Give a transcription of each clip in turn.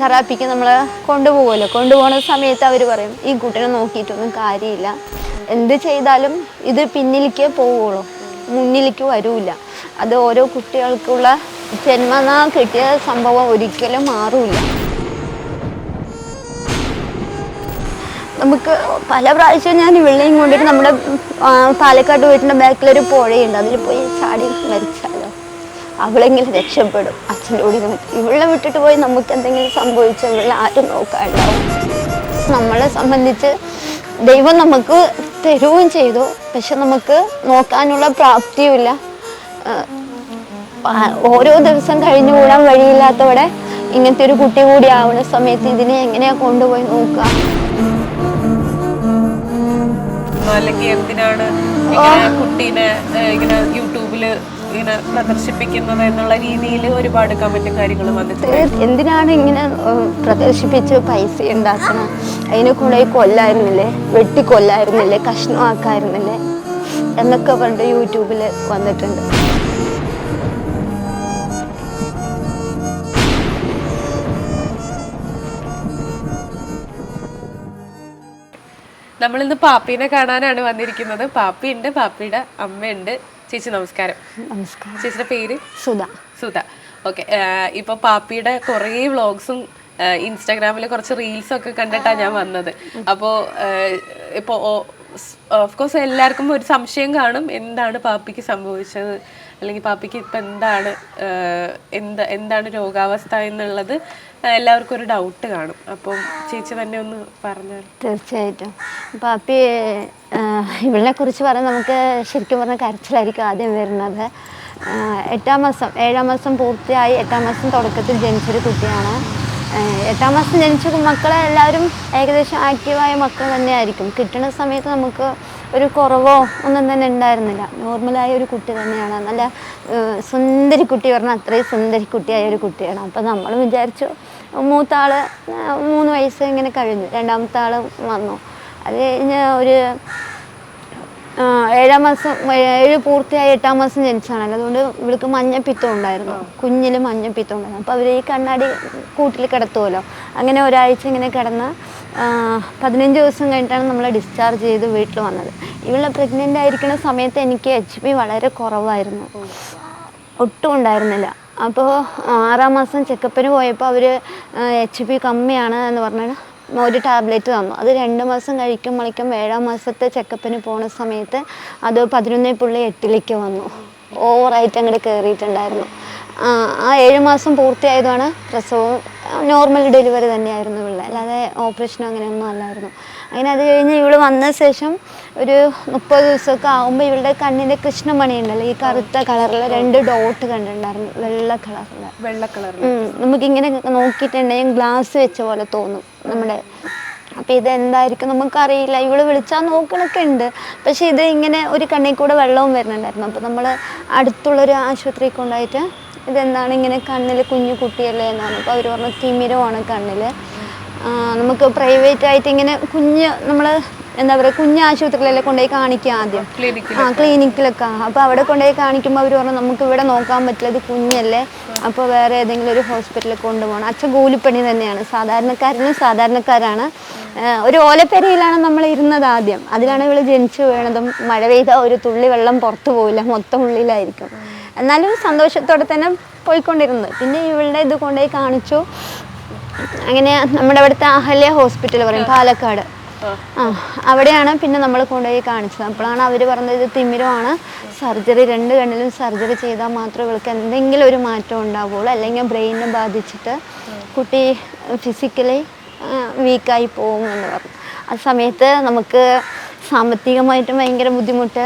തെറാപ്പിക്ക് നമ്മൾ കൊണ്ടുപോകുമല്ലോ. കൊണ്ടുപോകുന്ന സമയത്ത് അവർ പറയും ഈ കുട്ടീനെ നോക്കിയിട്ടൊന്നും കാര്യമില്ല. എന്ത് ചെയ്താലും ഇത് പിന്നിലേക്കേ പോവുള്ളൂ. മുന്നിലേക്ക് വരൂല. അത് ഓരോ കുട്ടികൾക്കുള്ള ജന്മനാ കിട്ടിയ സംഭവം ഒരിക്കലും മാറൂല. നമുക്ക് പല പ്രാവശ്യം ഞാൻ വെള്ളം കൊണ്ടിട്ട് നമ്മുടെ പാലക്കാട് വീട്ടിന്റെ ബാക്കിലൊരു പുഴയുണ്ട്. അതിൽ പോയി ചാടി മരിച്ചാലോ അവളെങ്കിലും രക്ഷപ്പെടും? അച്ഛന്റെ കൂടി ഇവളെ വിട്ടിട്ട് പോയി നമുക്ക് എന്തെങ്കിലും സംഭവിച്ചാൽ ഇവളെ ആരും നോക്കാനുണ്ടാവും നമ്മളെ സംബന്ധിച്ച് ദൈവം നമുക്ക് തരുകയും ചെയ്തു. പക്ഷെ നമുക്ക് നോക്കാനുള്ള പ്രാപ്തിയുമില്ല. ഓരോ ദിവസം കഴിഞ്ഞു കൂടാൻ വഴിയില്ലാത്തവിടെ ഇങ്ങനത്തെ ഒരു കുട്ടി കൂടി ആവുന്ന സമയത്ത് ഇതിനെ എങ്ങനെയാ കൊണ്ടുപോയി നോക്കുക? അല്ലെങ്കിൽ എന്തിനാണ് കുട്ടീനെ ഇങ്ങനെ യൂട്യൂബിൽ ഇങ്ങനെ പ്രദർശിപ്പിക്കുന്നത് എന്നുള്ള രീതിയിൽ ഒരുപാട് കമന്റും കാര്യങ്ങളും വന്നിട്ടുണ്ട്. എന്തിനാണ് ഇങ്ങനെ പ്രദർശിപ്പിച്ച് പൈസ ഉണ്ടാക്കണം? അതിനെ കൂടെ കൊല്ലായിരുന്നില്ലേ? വെട്ടി കൊല്ലായിരുന്നില്ലേ കഷ്ണമാക്കായിരുന്നില്ലേ? എന്നൊക്കെ പറഞ്ഞിട്ട് യൂട്യൂബിൽ വന്നിട്ടുണ്ട്. നമ്മളിന്ന് പാപ്പീനെ കാണാനാണ് വന്നിരിക്കുന്നത്. പാപ്പിയുണ്ട് പാപ്പിയുടെ അമ്മയുണ്ട്. ചേച്ചി നമസ്കാരം. നമസ്കാരം. ചേച്ചിയുടെ പേര്? സുധ. സുധ. ഓക്കെ. ഇപ്പൊ പാപ്പിയുടെ കുറേ വ്ളോഗ്സും ഇൻസ്റ്റാഗ്രാമിൽ കുറച്ച് റീൽസ് ഒക്കെ കണ്ടിട്ടാണ് ഞാൻ വന്നത്. അപ്പോൾ ഇപ്പോൾ ഓഫ്കോഴ്സ് എല്ലാവർക്കും ഒരു സംശയം കാണും. എന്താണ് പാപ്പിക്ക് സംഭവിച്ചത്? അല്ലെങ്കിൽ പാപ്പിക്ക് ഇപ്പം എന്താണ് എന്താ എന്താണ് രോഗാവസ്ഥ എന്നുള്ളത് എല്ലാവർക്കും ഒരു ഡൗട്ട് കാണും. അപ്പം ചേച്ചി തന്നെ ഒന്ന് പറഞ്ഞാൽ തീർച്ചയായിട്ടും. പാപ്പി ഇവളിനെ കുറിച്ച് പറയാൻ നമുക്ക് ശരിക്കും പറഞ്ഞാൽ കരച്ചിലായിരിക്കും ആദ്യം വരുന്നത്. എട്ടാം മാസം ഏഴാം മാസം പൂർത്തിയായി എട്ടാം മാസം തുടക്കത്തിൽ ജനിച്ചൊരു കുട്ടിയാണ്. എട്ടാം മാസം ജനിച്ച മക്കളെ എല്ലാവരും ഏകദേശം ആക്റ്റീവായ മക്കൾ തന്നെയായിരിക്കും. കിട്ടുന്ന സമയത്ത് നമുക്ക് ഒരു കുറവോ ഒന്നും തന്നെ ഉണ്ടായിരുന്നില്ല. നോർമലായ ഒരു കുട്ടി തന്നെയാണ്. നല്ല സുന്ദരി കുട്ടി പറഞ്ഞാൽ അത്രയും സുന്ദരി കുട്ടിയായ ഒരു കുട്ടിയാണ്. അപ്പം നമ്മൾ വിചാരിച്ചു മൂത്ത ആൾ മൂന്ന് വയസ്സ് ഇങ്ങനെ കഴിഞ്ഞു. രണ്ടാമത്തെ ആൾ വന്നു. അത് കഴിഞ്ഞ് ഒരു ഏഴാം മാസം ഏഴ് പൂർത്തിയായി എട്ടാം മാസം ജനിച്ചാണല്ലോ അതുകൊണ്ട് ഇവൾക്ക് മഞ്ഞപ്പിത്തം ഉണ്ടായിരുന്നു. കുഞ്ഞിൽ മഞ്ഞപ്പിത്തം ഉണ്ടായിരുന്നു. അപ്പോൾ അവർ ഈ കണ്ണാടി കൂട്ടിൽ കിടത്തുമല്ലോ അങ്ങനെ ഒരാഴ്ച ഇങ്ങനെ കിടന്ന് പതിനഞ്ച് ദിവസം കഴിഞ്ഞിട്ടാണ് നമ്മളെ ഡിസ്ചാർജ് ചെയ്ത് വീട്ടിൽ വന്നത്. ഇവളെ പ്രഗ്നന്റ് ആയിരിക്കുന്ന സമയത്ത് എനിക്ക് എച്ച് പി വളരെ കുറവായിരുന്നു. ഒട്ടും ഉണ്ടായിരുന്നില്ല. അപ്പോൾ ആറാം മാസം ചെക്കപ്പിന് പോയപ്പോൾ അവർ എച്ച് പി കമ്മിയാണ് എന്ന് പറഞ്ഞാൽ ഒരു ടാബ്ലറ്റ് തന്നു. അത് രണ്ട് മാസം കഴിക്കുമ്പോഴേക്കും ഏഴാം മാസത്തെ ചെക്കപ്പിന് പോണ സമയത്ത് അത് പതിനൊന്നേ പുള്ളി എട്ടിലേക്ക് വന്നു. ഓവറായിട്ട് അങ്ങോട്ട് കയറിയിട്ടുണ്ടായിരുന്നു ആ, ഏഴ് മാസം പൂർത്തിയായതാണ് പ്രസവം. നോർമൽ ഡെലിവറി തന്നെയായിരുന്നു ഇവിടെ അല്ലാതെ ഓപ്പറേഷനോ അങ്ങനെയൊന്നും അല്ലായിരുന്നു. അങ്ങനെ അത് കഴിഞ്ഞ് ഇവൾ വന്ന ശേഷം ഒരു മുപ്പത് ദിവസമൊക്കെ ആകുമ്പോൾ ഇവളുടെ കണ്ണിന്റെ കൃഷ്ണമണി ഉണ്ടല്ലോ ഈ കറുത്ത കളറിൽ രണ്ട് ഡോട്ട് കണ്ടിട്ടുണ്ടായിരുന്നു വെള്ള കളറിൽ വെള്ള കളറിൽ നമുക്കിങ്ങനെ നോക്കിയിട്ടുണ്ടെങ്കിൽ ഗ്ലാസ് വെച്ച പോലെ തോന്നും നമ്മുടെ അപ്പോൾ ഇതെന്തായിരിക്കും നമുക്കറിയില്ല. ഇവൾ വിളിച്ചാൽ നോക്കണൊക്കെ ഉണ്ട് പക്ഷേ ഇത് ഇങ്ങനെ ഒരു കണ്ണിൽ കൂടെ വെള്ളവും വരുന്നുണ്ടായിരുന്നു. അപ്പോൾ നമ്മൾ അടുത്തുള്ളൊരു ആശുപത്രി കൊണ്ടായിട്ട് ഇതെന്താണ് ഇങ്ങനെ കണ്ണിൽ കുഞ്ഞു കുട്ടിയല്ലേ എന്നാണ്. അപ്പോൾ അവർ പറഞ്ഞു തിമിരമാണ് കണ്ണിൽ നമുക്ക് പ്രൈവറ്റ് ആയിട്ട് ഇങ്ങനെ കുഞ്ഞ് നമ്മൾ എന്താ പറയുക കുഞ്ഞ് ആശുപത്രിയിലല്ലേ കൊണ്ടുപോയി കാണിക്കുക ആദ്യം? ആ ക്ലിനിക്കിലൊക്കെ. അപ്പോൾ അവിടെ കൊണ്ടുപോയി കാണിക്കുമ്പോൾ അവർ പറഞ്ഞു നമുക്ക് ഇവിടെ നോക്കാൻ പറ്റില്ല ഇത് കുഞ്ഞല്ലേ. അപ്പോൾ വേറെ ഏതെങ്കിലും ഒരു ഹോസ്പിറ്റലിൽ കൊണ്ടുപോകണം. അച്ഛൻ കൂലിപ്പണി തന്നെയാണ്. സാധാരണക്കാരനും സാധാരണക്കാരാണ്. ഒരു ഓലപ്പെരയിലാണ് നമ്മൾ ഇരുന്നത് ആദ്യം. അതിലാണ് ഇവൾ ജനിച്ചു വീണതും മഴ പെയ്ത ഒരു തുള്ളി വെള്ളം പുറത്തു പോവില്ല മൊത്തം ഉള്ളിലായിരിക്കും. എന്നാലും സന്തോഷത്തോടെ തന്നെ പോയിക്കൊണ്ടിരുന്നത് പിന്നെ ഇവളുടെ ഇത് കൊണ്ടുപോയി കാണിച്ചു. അങ്ങനെ നമ്മുടെ അവിടുത്തെ അഹല്യ ഹോസ്പിറ്റൽ പറയും പാലക്കാട്. അവിടെയാണ് പിന്നെ നമ്മൾ കൊണ്ടുപോയി കാണിച്ചത്. അപ്പോഴാണ് അവർ പറഞ്ഞത് ഇത് തിമിരമാണ്. സർജറി രണ്ട് കണ്ണിലും സർജറി ചെയ്താൽ മാത്രമേ ഇവൾക്ക് എന്തെങ്കിലും ഒരു മാറ്റം ഉണ്ടാവുള്ളൂ. അല്ലെങ്കിൽ ബ്രെയിനെ ബാധിച്ചിട്ട് കുട്ടി ഫിസിക്കലി വീക്കായി പോകും എന്ന് പറഞ്ഞു. ആ സമയത്ത് നമുക്ക് സാമ്പത്തികമായിട്ടും ഭയങ്കര ബുദ്ധിമുട്ട്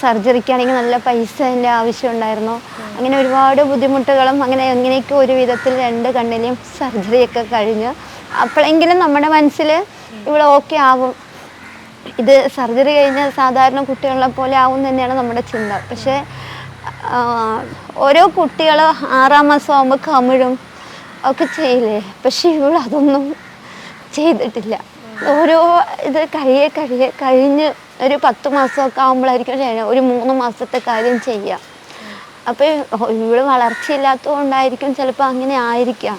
സർജറിക്കാണെങ്കിൽ നല്ല പൈസേന്റെ ആവശ്യം ഉണ്ടായിരുന്നു. അങ്ങനെ ഒരുപാട് ബുദ്ധിമുട്ടുകളും അങ്ങനെ എങ്ങനെയൊക്കെ ഒരു വിധത്തിൽ രണ്ട് കണ്ണിലെയും സർജറിയൊക്കെ കഴിഞ്ഞ് അപ്പോഴെങ്കിലും നമ്മുടെ മനസ്സിൽ ഇവിടെ ഓക്കെ ആവും. ഇത് സർജറി കഴിഞ്ഞ സാധാരണ കുട്ടികളെ പോലെ ആവും തന്നെയാണ് നമ്മുടെ ചിന്ത. പക്ഷേ ഓരോ കുട്ടികൾ ആറാം മാസം ആകുമ്പോൾ കമിഴും ഒക്കെ ചെയ്യില്ലേ? പക്ഷെ ഇവൾ അതൊന്നും ചെയ്തിട്ടില്ല. ഓരോ ഇത് കഴിയെ കഴിയെ കഴിഞ്ഞ് ഒരു പത്ത് മാസമൊക്കെ ആകുമ്പോഴായിരിക്കും ഒരു മൂന്ന് മാസത്തെ കാര്യം ചെയ്യുക അപ്പോൾ ഇവിടെ വളർച്ചയില്ലാത്തതുകൊണ്ടായിരിക്കും ചിലപ്പോൾ അങ്ങനെ ആയിരിക്കാം.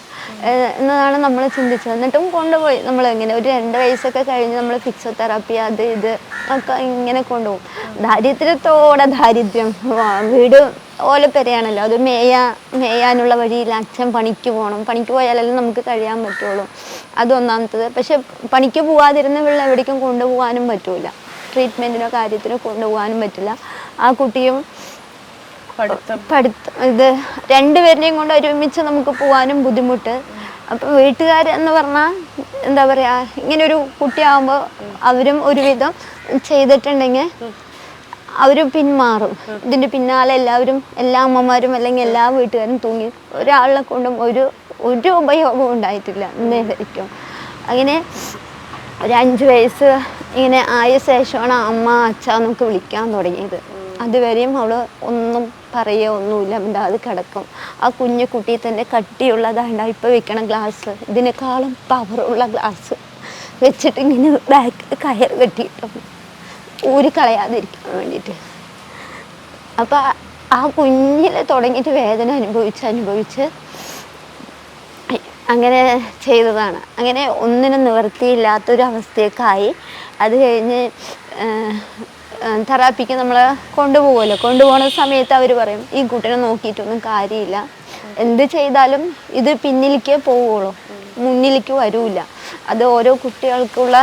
എന്നതാണ് നമ്മൾ ചിന്തിച്ചത്. എന്നിട്ടും കൊണ്ടുപോയി. നമ്മൾ ഇങ്ങനെ ഒരു രണ്ട് വയസ്സൊക്കെ കഴിഞ്ഞ് നമ്മൾ ഫിസിയോതെറാപ്പി അത് ഇത് ഒക്കെ ഇങ്ങനെ കൊണ്ടുപോകും. ദാരിദ്ര്യത്തോടെ ദാരിദ്ര്യം. വീട് വീട് ഓലപ്പെരയാണല്ലോ അത് മേയാ മേയാനുള്ള വഴിയിൽ അച്ഛൻ പണിക്ക് പോകണം പണിക്ക് പോയാലല്ലേ നമുക്ക് കഴിയാൻ പറ്റുള്ളൂ. അതൊന്നാമത്തത് പക്ഷെ പണിക്ക് പോവാതിരുന്ന വെള്ളം എവിടേക്കും കൊണ്ടുപോകാനും പറ്റില്ല ട്രീറ്റ്മെന്റിനോ കാര്യത്തിനോ കൊണ്ടുപോകാനും പറ്റില്ല. ആ കുട്ടിയും പഠിത്തം. ഇത് രണ്ടുപേരുടെയും കൊണ്ട് ഒരുമിച്ച് നമുക്ക് പോകാനും ബുദ്ധിമുട്ട്. അപ്പം വീട്ടുകാർ എന്ന് പറഞ്ഞാൽ എന്താ പറയുക ഇങ്ങനെ ഒരു കുട്ടിയാകുമ്പോൾ അവരും ഒരുവിധം ചെയ്തിട്ടുണ്ടെങ്കിൽ അവർ പിന്മാറും. ഇതിന്റെ പിന്നാലെ എല്ലാവരും എല്ലാ അമ്മമാരും അല്ലെങ്കിൽ എല്ലാ വീട്ടുകാരും തൂങ്ങി ഒരാളെ കൊണ്ടും ഒരു ഒരു ഉപയോഗവും ഉണ്ടായിട്ടില്ല ഇന്നേ വരയ്ക്കും. അങ്ങനെ ഒരു അഞ്ച് വയസ്സ് ഇങ്ങനെ ആയ ശേഷമാണ് അമ്മ അച്ഛ എന്നൊക്കെ വിളിക്കാൻ തുടങ്ങിയത്. അതുവരെയും അവൾ ഒന്നും പറയുക ഒന്നുമില്ല മിണ്ടാതെ കിടക്കും. ആ കുഞ്ഞു കുട്ടി തന്നെ കട്ടിയുള്ളതാണ്ട ഇപ്പോൾ വെക്കണ ഗ്ലാസ് ഇതിനേക്കാളും പവറുള്ള ഗ്ലാസ് വെച്ചിട്ട് ഇങ്ങനെ ബാക്കിൽ കയർ കെട്ടിയിട്ടും ഊരി കളയാതിരിക്കാൻ വേണ്ടിയിട്ട്. അപ്പം ആ കുഞ്ഞിൽ തുടങ്ങിയിട്ട് വേദന അനുഭവിച്ച് അനുഭവിച്ച് അങ്ങനെ ചെയ്തതാണ്. അങ്ങനെ ഒന്നിനും നിവൃത്തിയില്ലാത്തൊരവസ്ഥയൊക്കെയായി അത് കഴിഞ്ഞ് തെറാപ്പിക്ക് നമ്മൾ കൊണ്ടുപോകുമല്ലോ. കൊണ്ടുപോകുന്ന സമയത്ത് അവർ പറയും ഈ കുട്ടീനെ നോക്കിയിട്ടൊന്നും കാര്യമില്ല. എന്ത് ചെയ്താലും ഇത് പിന്നിലേക്ക് പോവുള്ളൂ. മുന്നിലേക്ക് വരൂല. അത് ഓരോ കുട്ടികൾക്കുള്ള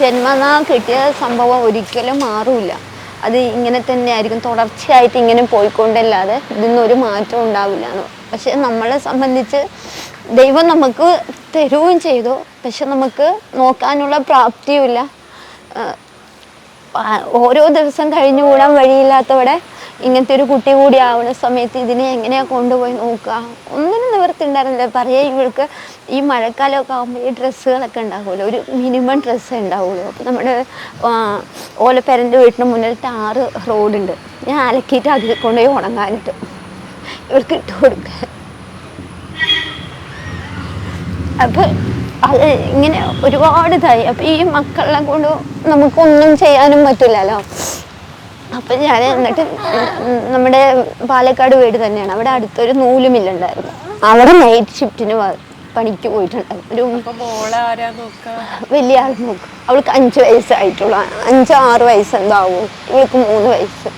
ജന്മനാ കിട്ടിയ സംഭവം ഒരിക്കലും മാറൂല. അത് ഇങ്ങനെ തന്നെ ആയിരിക്കും തുടർച്ചയായിട്ട് ഇങ്ങനെ പോയിക്കൊണ്ടല്ലാതെ ഇതിനൊരു മാറ്റം ഉണ്ടാവില്ല എന്ന്. പക്ഷെ നമ്മളെ സംബന്ധിച്ച് ദൈവം നമുക്ക് തരുകയും ചെയ്തു. പക്ഷെ നമുക്ക് നോക്കാനുള്ള പ്രാപ്തിയുമില്ല. ഓരോ ദിവസം കഴിഞ്ഞു കൂടാൻ വഴിയില്ലാത്തവിടെ ഇങ്ങനത്തെ ഒരു കുട്ടി കൂടി ആവുന്ന സമയത്ത് ഇതിനെ എങ്ങനെയാ കൊണ്ടുപോയി നോക്കുക? ഒന്നിനും നിവർത്തിണ്ടായിരുന്നില്ല. പറയാ ഇവൾക്ക് ഈ മഴക്കാലമൊക്കെ ആകുമ്പോൾ ഈ ഡ്രസ്സുകളൊക്കെ ഉണ്ടാവുമല്ലോ. ഒരു മിനിമം ഡ്രസ്സ് ഉണ്ടാവുള്ളൂ. അപ്പോൾ നമ്മുടെ ഓലപ്പരന്റെ വീട്ടിന് മുന്നിൽ ടാറ് റോഡുണ്ട്. ഞാൻ അലക്കിയിട്ട് അതിൽ കൊണ്ടുപോയി ഉണങ്ങാനിട്ട് ഇവൾക്ക് ഇട്ട് കൊടുക്കുക അപ്പോൾ അത് ഇങ്ങനെ ഒരുപാട് ഇതായി. അപ്പം ഈ മക്കളെ കൊണ്ട് നമുക്കൊന്നും ചെയ്യാനും പറ്റില്ലല്ലോ. അപ്പം ഞാൻ എന്നിട്ട് നമ്മുടെ പാലക്കാട് വീട് തന്നെയാണ്. അവിടെ അടുത്തൊരു നൂൽ മില്ലുണ്ടായിരുന്നു. അവിടെ നൈറ്റ് ഷിഫ്റ്റിന് പണിക്ക് പോയിട്ടുണ്ടായിരുന്നു. ഒരു വലിയ ആൾ നോക്കും. അവൾക്ക് അഞ്ച് വയസ്സായിട്ടുള്ളൂ. അഞ്ച് ആറ് വയസ്സ് എന്താവും ഇവൾക്ക് മൂന്ന് വയസ്സ്.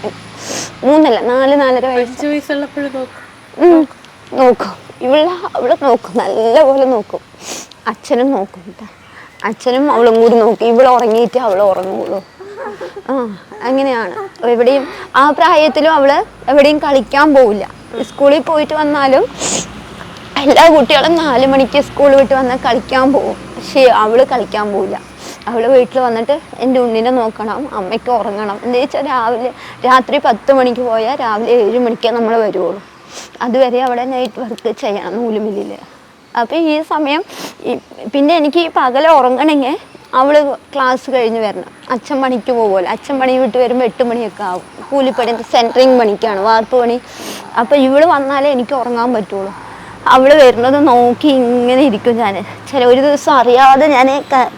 മൂന്നല്ല നാല് നാലര വയസ്സ്. വയസ്സുള്ളപ്പോഴും നോക്കും. നോക്കും. ഇവളെ അവളെ നോക്കും. നല്ലപോലെ നോക്കും. അച്ഛനും നോക്കും കേട്ടോ അച്ഛനും അവളും കൂടി നോക്കി. ഇവൾ ഉറങ്ങിയിട്ട് അവൾ ഉറങ്ങുള്ളൂ. ആ അങ്ങനെയാണ്. എവിടെയും ആ പ്രായത്തിലും അവൾ എവിടെയും കളിക്കാൻ പോവില്ല. സ്കൂളിൽ പോയിട്ട് വന്നാലും എല്ലാ കുട്ടികളും നാല് മണിക്ക് സ്കൂൾ വിട്ട് വന്നാൽ കളിക്കാൻ പോകും പക്ഷേ അവൾ കളിക്കാൻ പോവില്ല. അവൾ വീട്ടിൽ വന്നിട്ട് എന്റെ ഉണ്ണിനെ നോക്കണം അമ്മയ്ക്ക് ഉറങ്ങണം. എന്താ വെച്ചാൽ രാവിലെ രാത്രി പത്ത് മണിക്ക് പോയാൽ രാവിലെ ഏഴ് മണിക്കേ നമ്മൾ വരുള്ളൂ അതുവരെ അവിടെ നൈറ്റ് വർക്ക് ചെയ്യണം നൂലുമില്ലിൽ അപ്പോൾ ഈ സമയം പിന്നെ എനിക്ക് പകല ഉറങ്ങണമെങ്കിൽ അവൾ ക്ലാസ് കഴിഞ്ഞ് വരണം. അച്ഛൻ പണിക്ക് പോകുമല്ലോ അച്ഛൻ പണി വിട്ട് വരുമ്പോൾ എട്ട് മണിയൊക്കെ ആവും. കൂലിപ്പണി സെന്ററിങ് പണിക്കാണ് വാർപ്പ് പണി. അപ്പോൾ ഇവൾ വന്നാലേ എനിക്ക് ഉറങ്ങാൻ പറ്റുള്ളൂ. അവൾ വരുന്നത് നോക്കി ഇങ്ങനെ ഇരിക്കും ഞാൻ ചില ഒരു ദിവസം അറിയാതെ ഞാൻ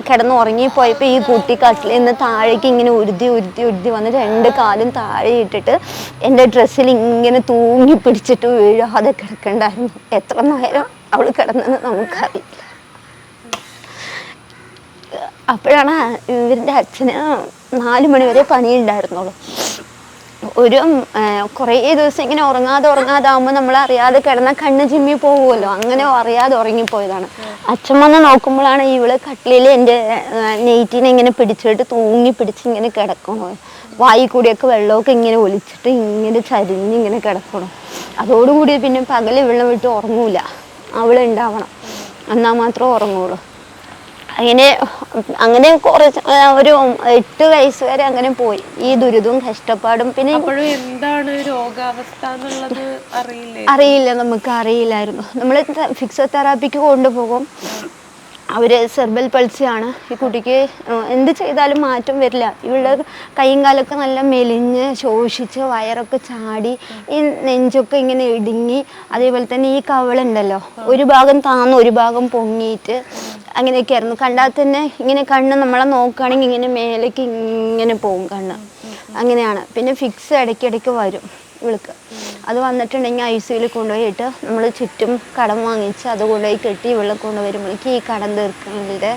കിടന്ന് ഉറങ്ങിപ്പോയപ്പോൾ ഈ കുട്ടി കട്ടിൽ നിന്ന് താഴേക്ക് ഇങ്ങനെ ഉരുതി ഉരുതി ഉരുതി വന്ന് രണ്ട് കാലും താഴെ ഇട്ടിട്ട് എന്റെ ഡ്രസ്സിൽ ഇങ്ങനെ തൂങ്ങി പിടിച്ചിട്ട് വീഴാതെ കിടക്കണ്ടായിരുന്നു. എത്ര നേരം അവൾ കിടന്നെന്ന് നമുക്കറിയില്ല. അപ്പോഴാണ് ഇവരുടെ അച്ഛന് നാല് മണിവരെ പണിയുണ്ടായിരുന്നുള്ളൂ ഒരു കുറേ ദിവസം ഇങ്ങനെ ഉറങ്ങാതെ ഉറങ്ങാതെ ആകുമ്പോൾ നമ്മൾ അറിയാതെ കിടന്ന കണ്ണ് ചിമ്മി പോകുമല്ലോ അങ്ങനെ അറിയാതെ ഉറങ്ങിപ്പോയതാണ്. അച്ഛൻ വന്ന് നോക്കുമ്പോഴാണ് ഇവൾ കട്ടിലിൽ എന്റെ നെയ്റ്റിനെ ഇങ്ങനെ പിടിച്ചിട്ട് തൂങ്ങി പിടിച്ച് ഇങ്ങനെ കിടക്കണോ വായി കൂടിയൊക്കെ വെള്ളമൊക്കെ ഇങ്ങനെ ഒലിച്ചിട്ട് ഇങ്ങനെ ചരിഞ്ഞ് ഇങ്ങനെ കിടക്കണം അതോടുകൂടി പിന്നെ പകൽ ഇവളെ വിട്ട് ഉറങ്ങൂല. അവളുണ്ടാവണം. എന്നാൽ മാത്രമേ ഉറങ്ങുള്ളൂ. അങ്ങനെ അങ്ങനെ കുറച്ച് ഒരു എട്ട് വയസ്സ് വരെ അങ്ങനെ പോയി. ഈ ദുരിതവും കഷ്ടപ്പാടും. പിന്നെ എന്താണ് രോഗാവസ്ഥ എന്നുള്ളത് അറിയില്ലേ? അറിയില്ല നമുക്ക് അറിയില്ലായിരുന്നു. നമ്മൾ ഫിക്സോതെറാപ്പിക്ക് കൊണ്ടുപോകും. അവർ സെർബൽ പൾസിയാണ്. ഈ കുട്ടിക്ക് എന്ത് ചെയ്താലും മാറ്റം വരില്ല. ഇവളുടെ കൈയും കാലൊക്കെ നല്ല മെലിഞ്ഞ് ശോഷിച്ച് വയറൊക്കെ ചാടി ഈ നെഞ്ചൊക്കെ ഇങ്ങനെ ഇടുങ്ങി അതേപോലെ തന്നെ ഈ കവളുണ്ടല്ലോ. ഒരു ഭാഗം താന്ന് ഒരു ഭാഗം പൊങ്ങിയിട്ട് അങ്ങനെയൊക്കെ ആയിരുന്നു കണ്ടാൽ തന്നെ ഇങ്ങനെ കണ്ണ് നമ്മളെ നോക്കുകയാണെങ്കിൽ ഇങ്ങനെ മേലേക്ക് ഇങ്ങനെ പോകും കണ്ണ്. അങ്ങനെയാണ്. പിന്നെ ഫിക്സ് ഇടയ്ക്കിടയ്ക്ക് വരും. ഇവൾക്ക് അത് വന്നിട്ടുണ്ടെങ്കിൽ ഐ സിയിൽ കൊണ്ടുപോയിട്ട് നമ്മൾ ചുറ്റും കടം വാങ്ങിച്ച് അത് കൊണ്ടുപോയി കെട്ടി ഇവളെ കൊണ്ടുവരുമ്പോഴേക്ക് ഈ കടം തീർക്കുന്നതിന്റെ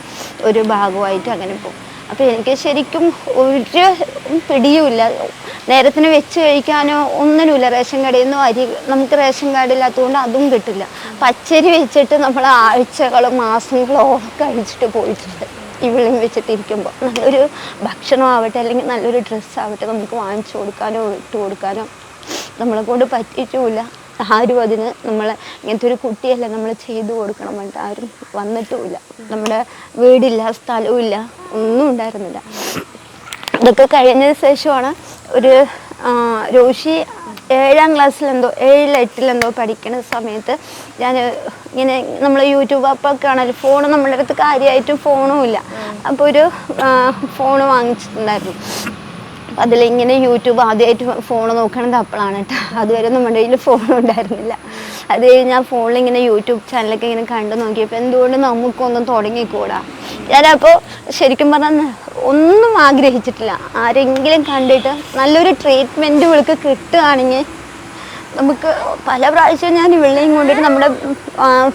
ഒരു ഭാഗമായിട്ട് അങ്ങനെ പോകും. അപ്പോൾ എനിക്ക് ശരിക്കും ഒരു പിടിയുമില്ല. നേരത്തിന് വെച്ച് കഴിക്കാനോ ഒന്നിനുമില്ല. റേഷൻ കടയിൽ നിന്നും അരി നമുക്ക് റേഷൻ കാർഡ് ഇല്ലാത്തതുകൊണ്ട് അതും കിട്ടില്ല. പച്ചരി വെച്ചിട്ട് നമ്മൾ ആഴ്ചകളും മാസങ്ങളോളം കഴിച്ചിട്ട് പോയിട്ടുണ്ട്. ഇവിളിയും വെച്ചിട്ടിരിക്കുമ്പോൾ നല്ലൊരു ഭക്ഷണമാവട്ടെ അല്ലെങ്കിൽ നല്ലൊരു ഡ്രസ്സാവട്ടെ നമുക്ക് വാങ്ങിച്ചു കൊടുക്കാനോ ഇട്ട് കൊടുക്കാനോ നമ്മളെ കൊണ്ട് പറ്റിയിട്ടുമില്ല ആരും അതിന് നമ്മളെ ഇങ്ങനത്തെ ഒരു കുട്ടിയല്ല നമ്മൾ ചെയ്തു കൊടുക്കണം പറഞ്ഞിട്ട് ആരും വന്നിട്ടുമില്ല. നമ്മുടെ വീടില്ല സ്ഥലവും ഇല്ല ഒന്നും ഉണ്ടായിരുന്നില്ല. ഇതൊക്കെ കഴിഞ്ഞതിന് ശേഷമാണ് ഒരു രോഷി ഏഴാം ക്ലാസ്സിലെന്തോ ഏഴിൽ എട്ടിലെന്തോ പഠിക്കുന്ന സമയത്ത് ഞാൻ ഇങ്ങനെ നമ്മൾ യൂട്യൂബ് അപ്പൊക്കെ ആണല്ലോ ഫോൺ നമ്മുടെ അടുത്ത് കാര്യമായിട്ടും ഫോണും ഇല്ല അപ്പോൾ ഒരു ഫോൺ വാങ്ങിച്ചിട്ടുണ്ടായിരുന്നു. അപ്പം അതിലിങ്ങനെ യൂട്യൂബ് ആദ്യമായിട്ട് ഫോൺ നോക്കണത് അപ്പോഴാണ് കേട്ടോ. അതുവരെ നമ്മുടെ കയ്യിൽ ഫോൺ ഉണ്ടായിരുന്നില്ല. അത് കഴിഞ്ഞ് ആ ഫോണിൽ ഇങ്ങനെ യൂട്യൂബ് ചാനലൊക്കെ ഇങ്ങനെ കണ്ടു നോക്കിയപ്പോൾ എന്തുകൊണ്ട് നമുക്കൊന്നും തുടങ്ങിക്കൂടാ? ഞാനപ്പോൾ ശരിക്കും പറഞ്ഞാൽ ഒന്നും ആഗ്രഹിച്ചിട്ടില്ല. ആരെങ്കിലും കണ്ടിട്ട് നല്ലൊരു ട്രീറ്റ്മെന്റ് ഇവൾക്ക് കിട്ടുകയാണെങ്കിൽ നമുക്ക് പല പ്രാവശ്യം ഞാൻ ഇവളെയും കൊണ്ടിട്ട് നമ്മുടെ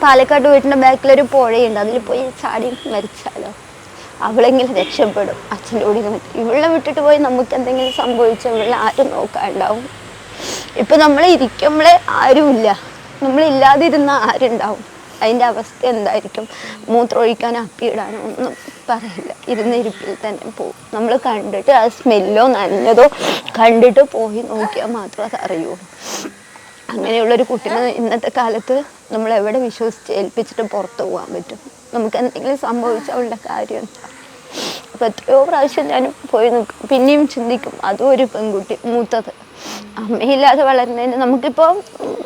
പാലക്കാട് വീട്ടിന്റെ ബാക്കിലൊരു പുഴയുണ്ട്. അതിൽ പോയി ചാടി മരിച്ചാലോ? അവളെങ്കിലും രക്ഷപ്പെടും? അച്ഛന്റെ കൂടെ ഇരുന്നിട്ട് ഇവളെ വിട്ടിട്ട് പോയി നമുക്ക് എന്തെങ്കിലും സംഭവിച്ചാൽ ഇവളെ ആരും നോക്കാണ്ടാവും. ഇപ്പം നമ്മൾ ഇരിക്കുമ്പോൾ ആരുമില്ല. നമ്മളില്ലാതിരുന്ന ആരുണ്ടാവും? അതിന്റെ അവസ്ഥ എന്തായിരിക്കും? മൂത്രമൊഴിക്കാനോ അപ്പിയിടാനോ ഒന്നും പറയില്ല. ഇരുന്നിരിപ്പിൽ തന്നെ പോകും നമ്മൾ കണ്ടിട്ട് ആ സ്മെല്ലോ നനഞ്ഞതോ കണ്ടിട്ട് പോയി നോക്കിയാൽ മാത്രമേ അത് അറിയുള്ളൂ അങ്ങനെയുള്ളൊരു കുട്ടീനെ ഇന്നത്തെ കാലത്ത് നമ്മൾ എവിടെ വിശ്വസിച്ച് ഏൽപ്പിച്ചിട്ട് പുറത്ത് പോകാൻ പറ്റും. നമുക്ക് എന്തെങ്കിലും സംഭവിച്ച അവളുടെ കാര്യം അപ്പോൾ എത്രയോ പ്രാവശ്യം ഞാൻ പോയി നിൽക്കും. പിന്നെയും ചിന്തിക്കും അതും ഒരു പെൺകുട്ടി മൂത്തത്. അമ്മയില്ലാതെ വളരുന്നതിന് നമുക്കിപ്പോൾ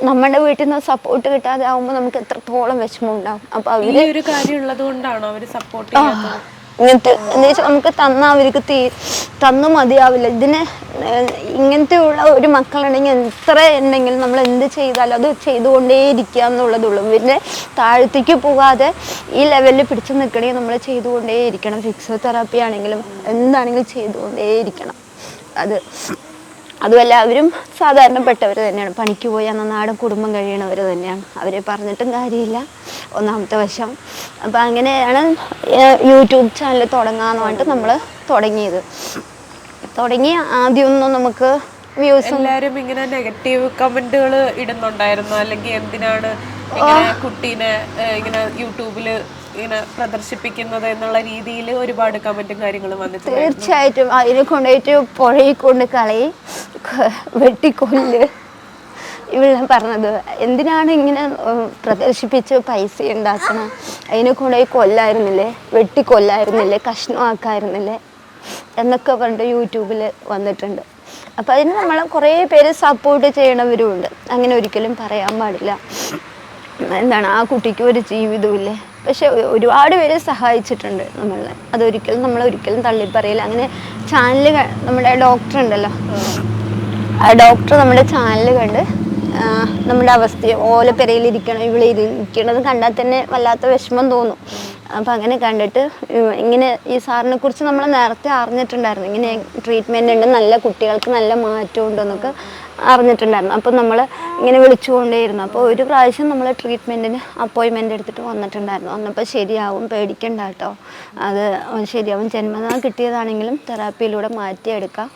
നമ്മുടെ വീട്ടിൽ നിന്ന് സപ്പോർട്ട് കിട്ടാതെ ആകുമ്പോൾ നമുക്ക് എത്രത്തോളം വിഷമം ഉണ്ടാവും. അപ്പോൾ അവർ അവർ ഒരു കാര്യം ഉള്ളത് കൊണ്ടാണോ അവർ സപ്പോർട്ട് ഇങ്ങനത്തെ എന്ന് വെച്ചാൽ നമുക്ക് തന്ന അവർക്ക് തീ തന്നു മതിയാവില്ല. ഇതിന് ഇങ്ങനത്തെ ഉള്ള ഒരു മക്കളുണ്ടെങ്കിൽ എത്ര ഉണ്ടെങ്കിലും നമ്മൾ എന്ത് ചെയ്താലും അത് ചെയ്തുകൊണ്ടേ ഇരിക്കുക എന്നുള്ളതുള്ളൂ. പിന്നെ താഴത്തേക്ക് പോകാതെ ഈ ലെവലിൽ പിടിച്ചു നിൽക്കണമെങ്കിൽ നമ്മൾ ചെയ്തുകൊണ്ടേ ഇരിക്കണം ഫിക്സോതെറാപ്പി ആണെങ്കിലും എന്താണെങ്കിലും ചെയ്തുകൊണ്ടേ ഇരിക്കണം അത്. അതുമല്ല അവരും സാധാരണപ്പെട്ടവർ തന്നെയാണ്. പണിക്ക് പോയി അന്ന് നാടൻ കുടുംബം കഴിയണവർ തന്നെയാണ്. അവരെ പറഞ്ഞിട്ടും കാര്യമില്ല. ഒന്നാമത്തെ വശം. അപ്പം അങ്ങനെയാണ് യൂട്യൂബ് ചാനൽ തുടങ്ങാന്ന് പറഞ്ഞിട്ട് നമ്മൾ തുടങ്ങിയത്. തുടങ്ങി ആദ്യമൊന്നും നമുക്ക് വ്യൂസ് എല്ലാവരും ഇങ്ങനെ നെഗറ്റീവ് കമന്റുകൾ ഇടുന്നുണ്ടായിരുന്നു. അല്ലെങ്കിൽ എന്തിനാണ് കുട്ടീനെ ഇങ്ങനെ യൂട്യൂബിൽ ഇങ്ങനെ പ്രദർശിപ്പിക്കുന്നത് എന്നുള്ള രീതിയിൽ ഒരുപാട് കമന്റും കാര്യങ്ങളും വന്നിട്ടുണ്ട്. തീർച്ചയായിട്ടും. അതിനെ കൊണ്ടുപോയിട്ട് പുഴയിൽ കൊണ്ട് കളയി വെട്ടിക്കൊല്ല്. ഇവിടെ പറഞ്ഞത് എന്തിനാണ് ഇങ്ങനെ പ്രദർശിപ്പിച്ച് പൈസ ഉണ്ടാക്കണം? അതിനെ കൊണ്ടുപോയി കൊല്ലായിരുന്നില്ലേ? വെട്ടിക്കൊല്ലായിരുന്നില്ലേ? കഷ്ണമാക്കായിരുന്നില്ലേ? എന്നൊക്കെ പറഞ്ഞിട്ട് യൂട്യൂബിൽ വന്നിട്ടുണ്ട്. അപ്പം അതിന് നമ്മളെ കുറേ പേര് സപ്പോർട്ട് ചെയ്യണവരുമുണ്ട് അങ്ങനെ ഒരിക്കലും പറയാൻ പാടില്ല. എന്താണ്? ആ കുട്ടിക്ക് ഒരു ജീവിതമില്ലേ പക്ഷെ ഒരുപാട് പേര് സഹായിച്ചിട്ടുണ്ട് നമ്മളെ. അതൊരിക്കലും നമ്മൾ ഒരിക്കലും തള്ളിപ്പറയില്ല. അങ്ങനെ ചാനൽ നമ്മുടെ ഡോക്ടർ ഉണ്ടല്ലോ. ആ ഡോക്ടർ നമ്മുടെ ചാനൽ കണ്ട് നമ്മുടെ അവസ്ഥ ഓല പെരയിലിരിക്കണം ഇവിടെ ഇരിക്കണത് കണ്ടാൽ തന്നെ വല്ലാത്ത വിഷമം തോന്നും. അപ്പം അങ്ങനെ കണ്ടിട്ട് ഇങ്ങനെ ഈ സാറിനെ കുറിച്ച് നമ്മൾ നേരത്തെ അറിഞ്ഞിട്ടുണ്ടായിരുന്നു. ഇങ്ങനെ ട്രീറ്റ്മെന്റ് ഉണ്ട് നല്ല കുട്ടികൾക്ക് നല്ല മാറ്റം ഉണ്ടെന്നൊക്കെ അറിഞ്ഞിട്ടുണ്ടായിരുന്നു. അപ്പം നമ്മൾ ഇങ്ങനെ വിളിച്ചുകൊണ്ടേയിരുന്നു. അപ്പോൾ ഒരു പ്രാവശ്യം നമ്മൾ ട്രീറ്റ്മെന്റിന് അപ്പോയിൻമെന്റ് എടുത്തിട്ട് വന്നിട്ടുണ്ടായിരുന്നു. വന്നപ്പോൾ ശരിയാവും പേടിക്കണ്ട കേട്ടോ. അത് ശരിയാവും. ജന്മനാ കിട്ടിയതാണെങ്കിലും തെറാപ്പിയിലൂടെ മാറ്റിയെടുക്കാം.